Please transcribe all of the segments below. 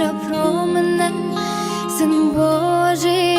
що про мене, син Божий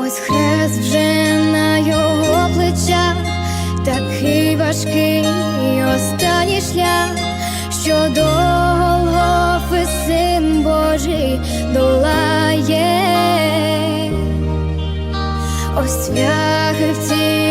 Ось хрест вже на його плечах, такий важкий останній шлях, що до Голгофи син Божий долає. Ось цвяхи в цій